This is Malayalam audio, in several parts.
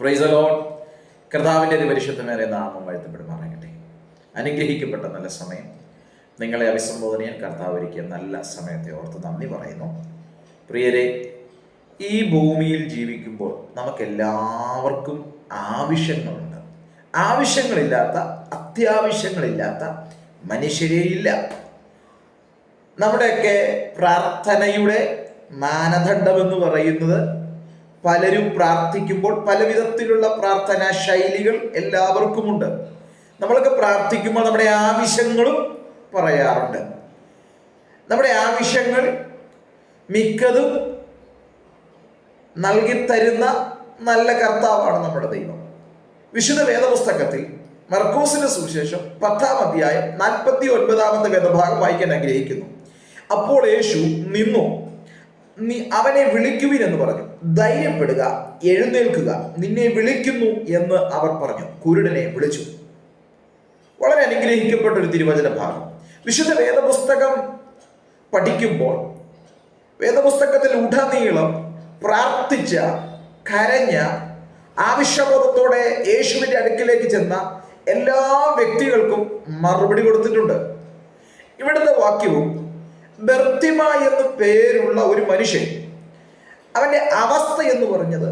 പ്രൈസലോ കർത്താവിന്റെ പരിശുദ്ധമേറെ നാമം വാഴ്ത്തപ്പെടുമാറാകട്ടെ. അനുഗ്രഹിക്കപ്പെട്ട നല്ല സമയം. നിങ്ങളെ അഭിസംബോധന ചെയ്യാൻ കർത്താവ് ഒരുക്കിയ നല്ല സമയത്തെ ഓർത്ത് നന്ദി പറയുന്നു. പ്രിയരെ ഈ ഭൂമിയിൽ ജീവിക്കുമ്പോൾ നമുക്കെല്ലാവർക്കും ആവശ്യങ്ങളുണ്ട്. ആവശ്യങ്ങളില്ലാത്ത അത്യാവശ്യങ്ങളില്ലാത്ത മനുഷ്യരേ ഇല്ല. നമ്മുടെയൊക്കെ പ്രാർത്ഥനയുടെ മാനദണ്ഡമെന്ന് പറയുന്നത് പലരും പ്രാർത്ഥിക്കുമ്പോൾ പല വിധത്തിലുള്ള പ്രാർത്ഥനാ ശൈലികൾ എല്ലാവർക്കുമുണ്ട്. നമ്മളൊക്കെ പ്രാർത്ഥിക്കുമ്പോൾ നമ്മുടെ ആവശ്യങ്ങളും പറയാറുണ്ട്. നമ്മുടെ ആവശ്യങ്ങൾ മിക്കതും നൽകിത്തരുന്ന നല്ല കർത്താവാണ് നമ്മുടെ ദൈവം. വിശുദ്ധ വേദപുസ്തകത്തിൽ മർക്കോസിന്റെ സുവിശേഷം പത്താം അധ്യായം നാൽപ്പത്തി ഒൻപതാമത്തെ വേദഭാഗം വായിക്കാൻ ആഗ്രഹിക്കുന്നു. അപ്പോൾ യേശു നിന്നു നീ അവനെ വിളിക്കുവിൻ എന്ന് പറഞ്ഞു. ധൈര്യപ്പെടുക എഴുന്നേൽക്കുക നിന്നെ വിളിക്കുന്നു എന്ന് അവർ പറഞ്ഞു. കുരുടനെ വിളിച്ചു. വളരെ അനുഗ്രഹിക്കപ്പെട്ട ഒരു തിരുവചന ഭാഗം വിശുദ്ധ വേദപുസ്തകം പഠിക്കുമ്പോൾ വേദപുസ്തകത്തിൽ ഉടനീളം പ്രാർത്ഥിച്ച കരഞ്ഞ ആവശ്യബോധത്തോടെ യേശുവിന്റെ അടുക്കിലേക്ക് ചെന്ന എല്ലാ വ്യക്തികൾക്കും മറുപടി കൊടുത്തിട്ടുണ്ട്. ഇവിടുത്തെ വാക്യവും ബർത്തിമ എന്ന് പേരുള്ള ഒരു മനുഷ്യൻ അവന്റെ അവസ്ഥ എന്ന് പറഞ്ഞത്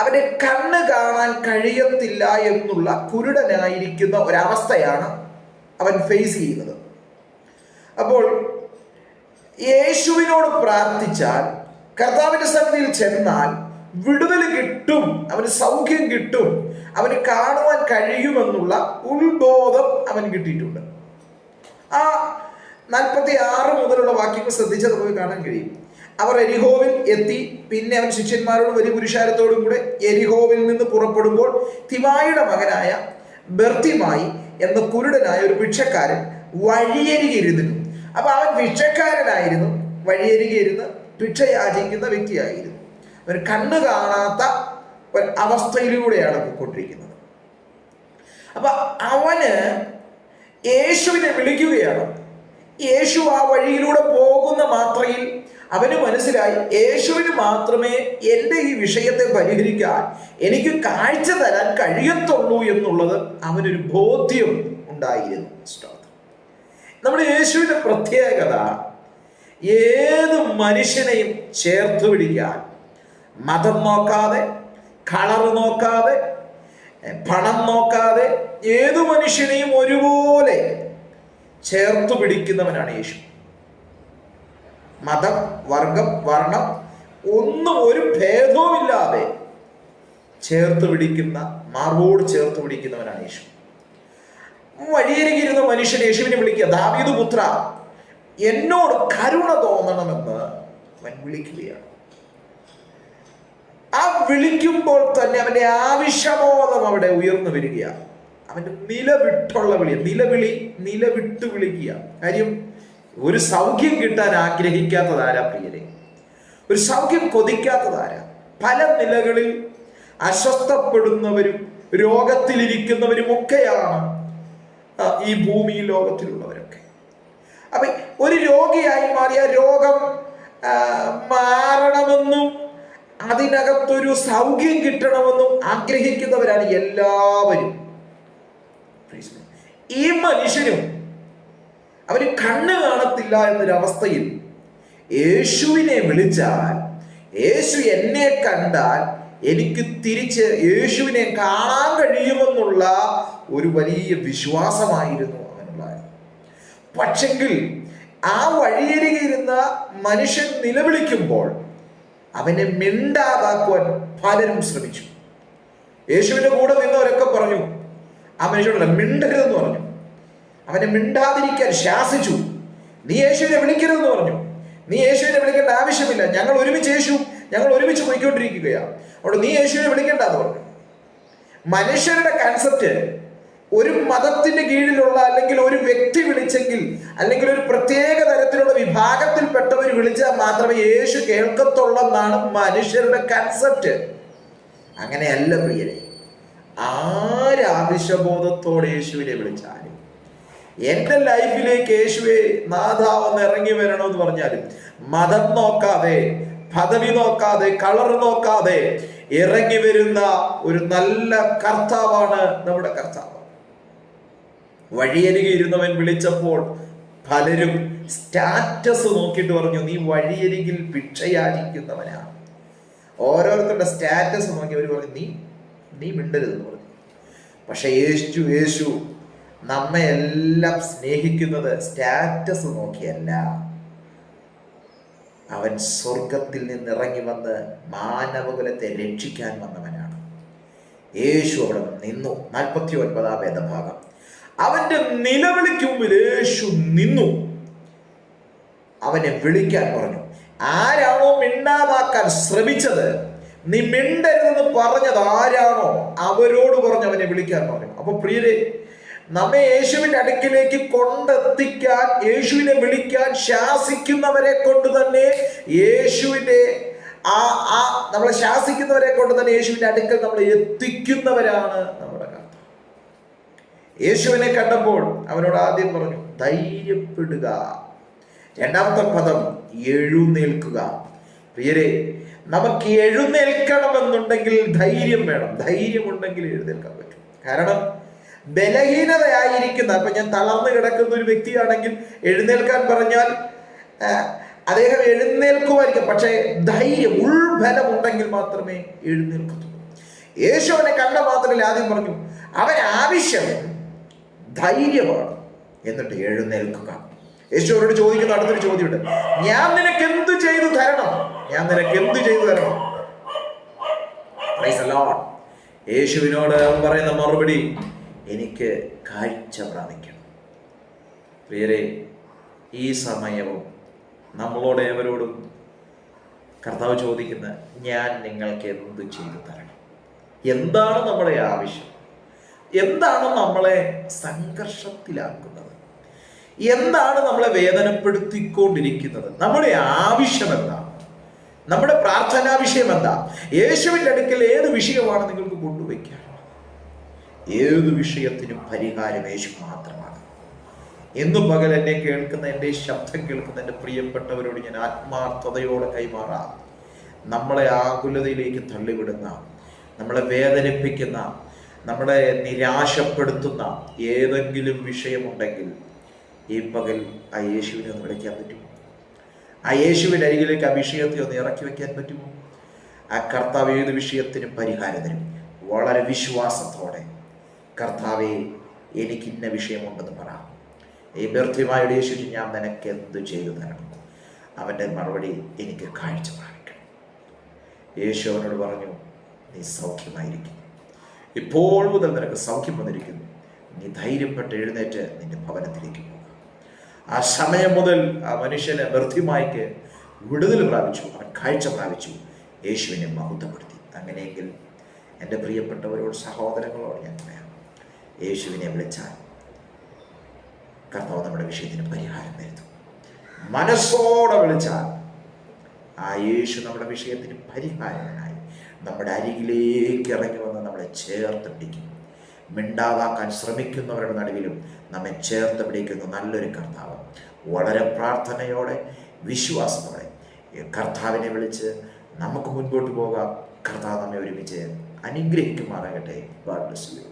അവന്റെ കണ്ണ് കാണാൻ കഴിയത്തില്ല എന്നുള്ള കുരുടനായിരിക്കുന്ന ഒരവസ്ഥയാണ് അവൻ ഫേസ് ചെയ്യുന്നത്. അപ്പോൾ യേശുവിനോട് പ്രാർത്ഥിച്ചാൽ കർത്താവിന്റെ സന്നിധിയിൽ ചെന്നാൽ വിടുതൽ കിട്ടും അവന് സൗഖ്യം കിട്ടും അവന് കാണുവാൻ കഴിയുമെന്നുള്ള ഉത്ബോധം അവൻ കിട്ടിയിട്ടുണ്ട്. ആ നാൽപ്പത്തി ആറ് മുതലുള്ള വാക്യങ്ങൾ ശ്രദ്ധിച്ചാൽ നമുക്ക് കാണാൻ കഴിയും. അവർ എരിഹോവിൽ എത്തി. പിന്നെ അവൻ ശിഷ്യന്മാരോടും വലിയ പുരുഷാരത്തോടും കൂടെ എരിഹോവിൽ നിന്ന് പുറപ്പെടുമ്പോൾ തിവായുടെ മകനായ ബർത്തിമായി എന്ന കുരുടനായ ഒരു ഭിക്ഷക്കാരൻ വഴിയരികെ ഇരുന്നിരുന്നു. അപ്പൊ അവൻ ഭിക്ഷക്കാരനായിരുന്നു. വഴിയരികെ ഇരുന്ന് ഭിക്ഷ യാചിക്കുന്ന വ്യക്തിയായിരുന്നു. അവൻ കണ്ണു കാണാത്ത ഒരു അവസ്ഥയിലൂടെയാണ് പോയിക്കൊണ്ടിരിക്കുന്നത്. അപ്പൊ അവന് യേശുവിനെ വിളിക്കുകയാണ്. യേശു ആ വഴിയിലൂടെ പോകുന്ന മാത്രയിൽ അവന് മനസ്സിലായി യേശുവിന് മാത്രമേ എന്റെ ഈ വിഷയത്തെ പരിഹരിക്കാൻ എനിക്ക് കാഴ്ച തരാൻ കഴിയത്തുള്ളൂ എന്നുള്ളത് അവനൊരു ബോധ്യം ഉണ്ടായിരുന്നു. നമ്മുടെ യേശുവിന്റെ പ്രത്യേകത ഏത് മനുഷ്യനെയും ചേർത്ത് പിടിക്കാൻ മതം നോക്കാതെ കളർ നോക്കാതെ പണം നോക്കാതെ ഏത് മനുഷ്യനെയും ഒരുപോലെ ചേർത്ത് പിടിക്കുന്നവനാണ് യേശു മതം വർഗം വർണം ഒന്നും ഒരു ഭേദവുമില്ലാതെ ചേർത്ത് പിടിക്കുന്ന മാർവോട് ചേർത്ത് പിടിക്കുന്നവനാണ് യേശു. വഴിയരികിരുന്ന മനുഷ്യൻ യേശുവിനെ വിളിക്കുക ദാവീദ് പുത്ര എന്നോട് കരുണ തോന്നണമെന്ന് അവൻ വിളിക്കുകയാണ്. ആ വിളിക്കുമ്പോൾ തന്നെ അവന്റെ ആവശ്യമോധം അവിടെ ഉയർന്നു വരികയാണ്. അവന്റെ നിലവിട്ടുള്ള വിളി നിലവിളി നിലവിട്ട് വിളിക്കുക കാര്യം ഒരു സൗഖ്യം കിട്ടാൻ ആഗ്രഹിക്കാത്തതാരാ പ്രിയരെ? ഒരു സൗഖ്യം കൊതിക്കാത്തതാരാ? പല നിലകളിൽ അസ്വസ്ഥപ്പെടുന്നവരും രോഗത്തിലിരിക്കുന്നവരും ഒക്കെയാണ് ഈ ഭൂമി ലോകത്തിലുള്ളവരൊക്കെ. അപ്പൊ ഒരു രോഗിയായി മാറിയ രോഗം മാറണമെന്നും അതിനകത്തൊരു സൗഖ്യം കിട്ടണമെന്നും ആഗ്രഹിക്കുന്നവരാണ് എല്ലാവരും. ഈ മനുഷ്യനും അവന് കണ്ണ് കാണത്തില്ല എന്നൊരവസ്ഥയിൽ യേശുവിനെ വിളിച്ചാൽ യേശു എന്നെ കണ്ടാൽ എനിക്ക് തിരിച്ച് യേശുവിനെ കാണാൻ കഴിയുമെന്നുള്ള ഒരു വലിയ വിശ്വാസമായിരുന്നു അവനുള്ളത് പക്ഷെങ്കിൽ ആ വഴിയരികിരുന്ന മനുഷ്യൻ നിലവിളിക്കുമ്പോൾ അവനെ മിണ്ടാതാക്കുവാൻ പലരും ശ്രമിച്ചു. യേശുവിന്റെ കൂടെ നിന്നവരൊക്കെ പറഞ്ഞു ആ മനുഷ്യനുള്ള മിണ്ടരുതെന്ന് പറഞ്ഞു. അവനെ മിണ്ടാതിരിക്കാൻ ശാസിച്ചു. നീ യേശുവിനെ വിളിക്കരുതെന്ന് പറഞ്ഞു. നീ യേശുവിനെ വിളിക്കേണ്ട ആവശ്യമില്ല. ഞങ്ങൾ ഒരുമിച്ച് യേശു ഞങ്ങൾ ഒരുമിച്ച് പോയിക്കൊണ്ടിരിക്കുകയാണ് അവിടെ നീ യേശുവിനെ വിളിക്കേണ്ട എന്ന് പറഞ്ഞു. മനുഷ്യരുടെ കൺസെപ്റ്റ് ഒരു മതത്തിന്റെ കീഴിലുള്ള അല്ലെങ്കിൽ ഒരു വ്യക്തി വിളിച്ചെങ്കിൽ അല്ലെങ്കിൽ ഒരു പ്രത്യേക തരത്തിലുള്ള വിഭാഗത്തിൽപ്പെട്ടവർ വിളിച്ചാൽ മാത്രമേ യേശു കേൾക്കത്തുള്ളെന്നാണ് മനുഷ്യരുടെ കൺസെപ്റ്റ് അങ്ങനെയല്ല പ്രിയരെ. ആരാവശ്യബോധത്തോടെ യേശുവിനെ വിളിച്ചാലും എന്റെ ലൈഫിലേക്ക് യേശുവെ നാഥാവെന്ന് ഇറങ്ങി വരണമെന്ന് പറഞ്ഞാലും മതം നോക്കാതെ പദവി നോക്കാതെ കളർ നോക്കാതെ ഇറങ്ങി വരുന്ന ഒരു നല്ല കർത്താവാണ് നമ്മുടെ കർത്താവ്. വഴിയരികെ ഇരുന്നവൻ വിളിച്ചപ്പോൾ പലരും സ്റ്റാറ്റസ് നോക്കിയിട്ട് പറഞ്ഞു നീ വഴിയരികിൽ ഭിക്ഷയാചിക്കുന്നവനാണ് ഓരോരുത്തരുടെ സ്റ്റാറ്റസ് നോക്കി അവർ പറഞ്ഞു നീ നീ മിണ്ടരുതെന്ന് പറഞ്ഞു. പക്ഷെ യേശു യേശു നമ്മെ എല്ലാം സ്നേഹിക്കുന്നത് സ്റ്റാറ്റസ് നോക്കിയല്ല. അവൻ സ്വർഗത്തിൽ നിന്ന് ഇറങ്ങി വന്ന് മാനവകുലത്തെ രക്ഷിക്കാൻ വന്നവനാണ്. യേശു അവിടെ നിന്നു. നാൽപ്പത്തി ഒൻപതാം വേദഭാഗം. അവന്റെ നിലവിളിക്ക് മുമ്പിൽ യേശു നിന്നു. അവനെ വിളിക്കാൻ പറഞ്ഞു. ആരാണോ മിണ്ടാതാക്കാൻ ശ്രമിച്ചത്? നീ മിണ്ടരുതെന്ന് പറഞ്ഞത് ആരാണോ? അവരോട് പറഞ്ഞു അവനെ വിളിക്കാൻ പറഞ്ഞു. അപ്പൊ പ്രിയരെ നമ്മെ യേശുവിന്റെ അടുക്കിലേക്ക് കൊണ്ടെത്തിക്കാൻ യേശുവിനെ വിളിക്കാൻ ശാസിക്കുന്നവരെ കൊണ്ട് തന്നെ യേശുവിന്റെ ആ ആ നമ്മളെ ശാസിക്കുന്നവരെ കൊണ്ട് തന്നെ യേശുവിന്റെ അടുക്കൽ നമ്മൾ എത്തിക്കുന്നവരാണ് നമ്മുടെ കർത്താവ്. യേശുവിനെ കണ്ടപ്പോൾ അവനോട് ആദ്യം പറഞ്ഞു ധൈര്യപ്പെടുക. രണ്ടാമത്തെ പദം എഴുന്നേൽക്കുക. പ്രിയരെ നമുക്ക് എഴുന്നേൽക്കണമെന്നുണ്ടെങ്കിൽ ധൈര്യം വേണം. ധൈര്യമുണ്ടെങ്കിൽ എഴുന്നേൽക്കാൻ പറ്റും. കാരണം ബലഹീനതയായിരിക്കുന്ന അപ്പൊ ഞാൻ തളർന്നു കിടക്കുന്ന ഒരു വ്യക്തിയാണെങ്കിൽ എഴുന്നേൽക്കാൻ പറഞ്ഞാൽ അദ്ദേഹം എഴുന്നേൽക്കുമായിരിക്കും. പക്ഷേ ധൈര്യം ഉൾബലം ഉണ്ടെങ്കിൽ മാത്രമേ എഴുന്നേൽക്കത്തുള്ളൂ യേശുവിനെ കണ്ട മാത്രമല്ല ആദ്യം പറഞ്ഞു അവൻ ആവശ്യം ധൈര്യമാണ്. എന്നിട്ട് എഴുന്നേൽക്കുക. യേശുവരോട് ചോദിക്കുന്ന അടുത്തൊരു ചോദ്യമുണ്ട്. ഞാൻ നിനക്ക് എന്ത് ചെയ്തു തരണം? ഞാൻ നിനക്ക് എന്ത് ചെയ്തു തരണം. യേശുവിനോട് പറയുന്ന മറുപടി എനിക്ക് കാഴ്ച പ്രാപിക്കണം. പ്രിയരെ ഈ സമയവും നമ്മളോട് ഏവരോടും കർത്താവ് ചോദിക്കുന്ന ഞാൻ നിങ്ങൾക്ക് എന്ത് ചെയ്തു തരണം? എന്താണ് നമ്മുടെ ആവശ്യം? എന്താണ് നമ്മളെ സംഘർഷത്തിലാക്കുന്നത്? എന്താണ് നമ്മളെ വേദനപ്പെടുത്തിക്കൊണ്ടിരിക്കുന്നത്? നമ്മുടെ ആവശ്യം എന്താ? നമ്മുടെ പ്രാർത്ഥനാ വിഷയം എന്താ? യേശുവിന്റെ അടുക്കൽ ഏത് വിഷയമാണ് നിങ്ങൾക്ക് കൊണ്ടുവയ്ക്കാനുള്ളത് ഏത് വിഷയത്തിനും പരിഹാരം യേശു മാത്രമാണ്. എന്ന് പകൽ എന്നെ കേൾക്കുന്ന എന്റെ ശബ്ദം കേൾക്കുന്ന എന്റെ പ്രിയപ്പെട്ടവരോട് ഞാൻ ആത്മാർത്ഥതയോടെ കൈമാറാം. നമ്മളെ ആകുലതയിലേക്ക് തള്ളിവിടുന്ന നമ്മളെ വേദനിപ്പിക്കുന്ന നമ്മളെ നിരാശപ്പെടുത്തുന്ന ഏതെങ്കിലും വിഷയമുണ്ടെങ്കിൽ ഈ പകൽ ആ യേശുവിനെ ഒന്ന് വിളിക്കാൻ പറ്റുമോ? ആ യേശുവിന്റെ അരികിലേക്ക് ആ വിഷയത്തെ ഒന്ന് ഇറക്കി വെക്കാൻ പറ്റുമോ? ആ കർത്താവ് ഏത് വിഷയത്തിനും പരിഹാരം തരും. വളരെ വിശ്വാസത്തോടെ കർത്താവെ എനിക്കിന്ന വിഷയമുണ്ടെന്ന് പറ. ഈ ബർത്തിമായുടെ യേശു ഞാൻ നിനക്ക് എന്ത് ചെയ്തു തരണം? അവന്റെ മറുപടി എനിക്ക് കാഴ്ച പ്രാപിക്കണം. യേശു അവനോട് പറഞ്ഞു നീ സൗഖ്യമായിരിക്കും. ഇപ്പോൾ മുതൽ നിനക്ക് സൗഖ്യം വന്നിരിക്കുന്നു. നീ ധൈര്യപ്പെട്ട് എഴുന്നേറ്റ് നിന്റെ ഭവനത്തിലേക്ക് പോകുക ആ സമയം മുതൽ ആ മനുഷ്യന് ബർത്തിമായിക്ക് വിടുതൽ പ്രാപിച്ചു. അവൻ കാഴ്ച പ്രാപിച്ചു. യേശുവിനെ മഹത്വപ്പെടുത്തി. അങ്ങനെയെങ്കിൽ എന്റെ പ്രിയപ്പെട്ടവരോട് സഹോദരങ്ങളോട് ഞാൻ പറയാം. യേശുവിനെ വിളിച്ചാൽ കർത്താവ് നമ്മുടെ വിഷയത്തിന് പരിഹാരം വരുത്തും. മനസ്സോടെ വിളിച്ചാൽ ആ യേശു നമ്മുടെ വിഷയത്തിന് പരിഹാരത്തിനായി നമ്മുടെ അരികിലേക്ക് ഇറങ്ങി വന്ന് നമ്മളെ ചേർത്ത് പിടിക്കും. മിണ്ടാതാക്കാൻ ശ്രമിക്കുന്നവരുടെ നടുവിലും നമ്മെ ചേർത്ത് പിടിക്കുന്ന നല്ലൊരു കർത്താവ്. വളരെ പ്രാർത്ഥനയോടെ വിശ്വാസത്തോടെ കർത്താവിനെ വിളിച്ച് നമുക്ക് മുൻപോട്ട് പോകാം. കർത്താവ് നമ്മെ ഒരുമിച്ച് അനുഗ്രഹിക്കുമാറാകട്ടെ. God bless you